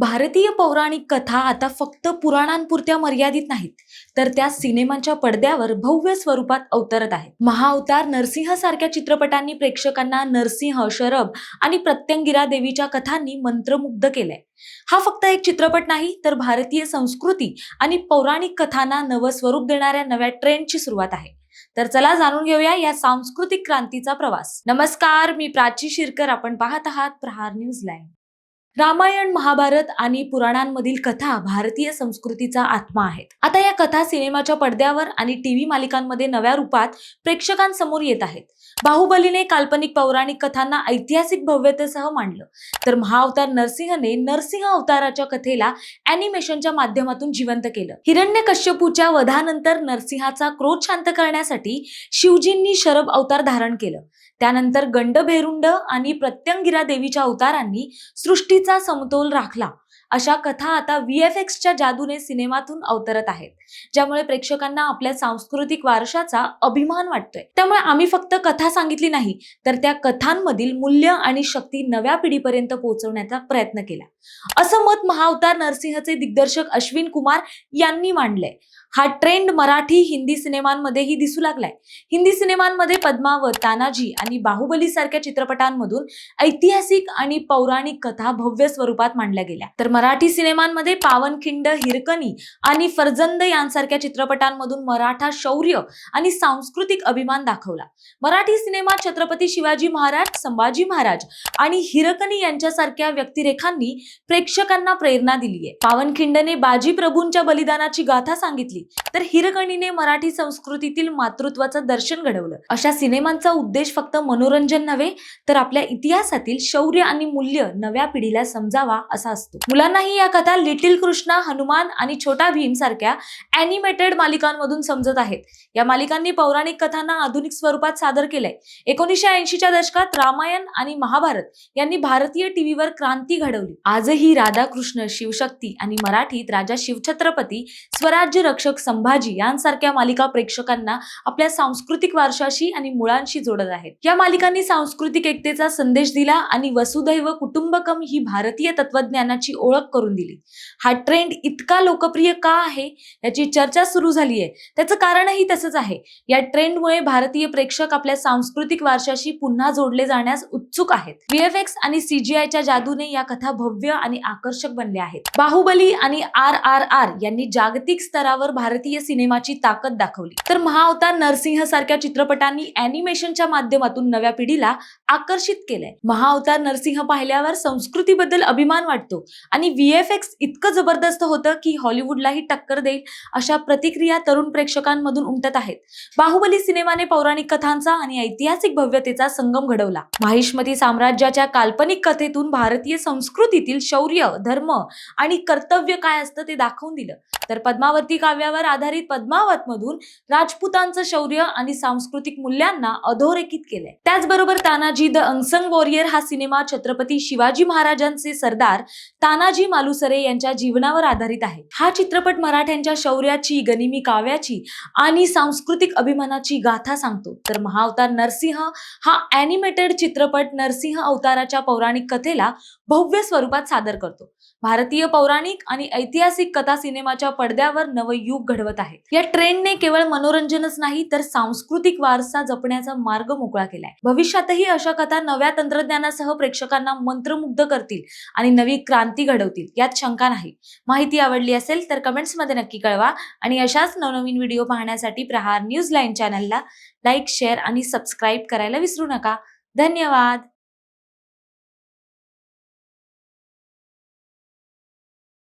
भारतीय पौराणिक कथा आता फक्त पुराणांपुरत्या मर्यादित नाहीत तर त्या सिनेमांच्या पडद्यावर भव्य स्वरूपात अवतरत आहेत. महाअवतार नरसिंह सारख्या चित्रपटांनी प्रेक्षकांना नरसिंह शरभ आणि प्रत्यंगिरा देवीच्या कथांनी मंत्रमुग्ध केलंय. हा फक्त एक चित्रपट नाही तर भारतीय संस्कृती आणि पौराणिक कथांना नवं स्वरूप देणाऱ्या नव्या ट्रेंडची सुरुवात आहे. तर चला जाणून घेऊया या सांस्कृतिक क्रांतीचा प्रवास. नमस्कार मी प्राची शिरकर आपण पाहत आहात प्रहार न्यूज लाईन रामायण महाभारत आणि पुराणांमधील कथा भारतीय संस्कृतीचा आत्मा आहेत. आता या कथा सिनेमाच्या पडद्यावर आणि टीव्ही मालिकांमध्ये नव्या रूपात प्रेक्षकांसमोर येत आहेत. बाहुबलीने काल्पनिक पौराणिक कथांना ऐतिहासिक भव्यतेसह मांडलं. तर महाअवतार नरसिंहने नरसिंह अवताराच्या कथेला अॅनिमेशनच्या माध्यमातून जिवंत केलं. हिरण्य कश्यपूच्या वधानंतर नरसिंहाचा क्रोध शांत करण्यासाठी शिवजींनी शरभ अवतार धारण केलं. त्यानंतर गंडभेरुंड आणि प्रत्यंगिरा देवीच्या अवतारांनी सृष्टीचा समतोल राखला. अशा कथा आता व्ही एफ एक्सच्या जादूने सिनेमातून अवतरत आहेत. ज्यामुळे प्रेक्षकांना आपल्या सांस्कृतिक वारशाचा अभिमान वाटतोय. त्यामुळे आम्ही फक्त कथा सांगितली नाही तर त्या कथांमधील मूल्य आणि शक्ती नव्या पिढीपर्यंत पोहोचवण्याचा प्रयत्न केला. असं मत महाअवतार नरसिंहचे दिग्दर्शक अश्विन कुमार यांनी मांडलंय. हा ट्रेंड मराठी हिंदी सिनेमांमध्येही दिसू लागलाय. हिंदी सिनेमांमध्ये पद्मावत तानाजी आणि बाहुबली सारख्या चित्रपटांमधून ऐतिहासिक आणि पौराणिक कथा भव्य स्वरूपात मांडल्या गेल्या. तर मराठी सिनेमांमध्ये पावनखिंड हिरकणी आणि फरजंद यांसारख्या चित्रपटांमधून मराठा शौर्य आणि सांस्कृतिक अभिमान दाखवला. मराठी सिनेमात छत्रपती शिवाजी महाराज संभाजी महाराज आणि हिरकणी यांच्यासारख्या व्यक्तिरेखांनी प्रेक्षकांना प्रेरणा दिली आहे पावनखिंडने बाजी प्रभूंच्या बलिदानाची गाथा सांगितली तर हिरकणीने मराठी संस्कृतीतील मातृत्वाचं दर्शन घडवलं. अशा सिनेमांचा उद्देश फक्त मनोरंजन नव्हे तर आपल्या इतिहासातील शौर्य आणि मूल्य नव्या पिढीला समजावा असा असतो. मुलांनाही या कथा लिटिल कृष्णा हनुमान आणि छोटा भीम सारख्या अॅनिमेटेड मालिकांमधून समजत आहेत. या मालिकांनी पौराणिक कथांना आधुनिक स्वरूपात सादर केलंय. एकोणीसशे ऐंशीच्या दशकात रामायण आणि महाभारत यांनी भारतीय टीव्हीवर क्रांती घडवली. आजही राधाकृष्ण शिवशक्ती आणि मराठीत राजा शिवछत्रपती स्वराज्य रक्षक संभाजी यांसारख्या मालिका प्रेक्षकांना आपल्या सांस्कृतिक वारशाशी आणि मुळांशी जोडत आहेत. या मालिकांनी सांस्कृतिक एकतेचा संदेश दिला आणि वसुधैव कुटुंबकम ही भारतीय तत्वज्ञानाची ओळख करून दिली. हा ट्रेंड इतका लोकप्रिय का आहे? याची चर्चा सुरू झाली आहे त्याचं कारणही तसंच आहे. या ट्रेंडमुळे भारतीय प्रेक्षक आपल्या सांस्कृतिक वारशाशी पुन्हा जोडले जाण्यास उत्सुक आहेत. व्हीएफएक्स आणि सीजीआयच्या जादूने या कथा भव्य आणि आकर्षक बनल्या आहेत. बाहुबली आणि आर आर आर यांनी जागतिक स्तरावर भारतीय सिनेमाची ताकद दाखवली. तर महाअवतार नरसिंह सारख्या चित्रपटांनी अॅनिमेशनच्या माध्यमातून नव्या पिढीला आकर्षित केलंय. महाअवतार नरसिंह पाहिल्यावर संस्कृतीबद्दल अभिमान वाटतो आणि व्हीएफएक्स इतकं जबरदस्त होतं की हॉलिवूडलाही टक्कर देईल अशा प्रतिक्रिया तरुण प्रेक्षकांमधून उमटत आहेत. बाहुबली सिनेमाने पौराणिक कथांचा आणि ऐतिहासिक भव्यतेचा संगम घडवला. माहिष्मती साम्राज्याच्या काल्पनिक कथेतून भारतीय संस्कृतीतील शौर्य धर्म आणि कर्तव्य काय असतं ते दाखवून दिलं. तर पद्मावती काव्यावर आधारित पद्मावत मधून राजपुतांचं शौर्य आणि सांस्कृतिक मूल्यांना अधोरेखित केलंय. त्याचबरोबर तानाजी द अनसंग वॉरियर हा सिनेमा छत्रपती शिवाजी महाराजांचे सरदार तानाजी मालुसरे यांच्या जीवनावर आधारित आहे. हा चित्रपट मराठ्यांच्या शौर्याची गनिमी काव्याची आणि सांस्कृतिक अभिमानाची गाथा सांगतो. तर महाअवतार नरसिंह हा अॅनिमेटेड चित्रपट नरसिंह अवताराच्या पौराणिक कथेला भव्य स्वरूपात सादर करतो. भारतीय पौराणिक आणि ऐतिहासिक कथा सिनेमाच्या पडद्यावर नवं युग घडवत आहेत या ट्रेंडने केवळ मनोरंजनच नाही तर सांस्कृतिक वारसा जपण्याचा मार्ग मोकळा केलाय. भविष्यातही अशा कथा नव्या तंत्रज्ञानासह प्रेक्षकांना मंत्रमुग्ध करतील आणि नवी क्रांती घडवतील यात शंका नाही. माहिती आवडली असेल तर कमेंट्समध्ये नक्की कळवा आणि अशाच नवनवीन व्हिडिओ पाहण्यासाठी प्रहार न्यूज लाईन चॅनलला लाईक शेअर आणि सबस्क्राईब करायला विसरू नका. धन्यवाद!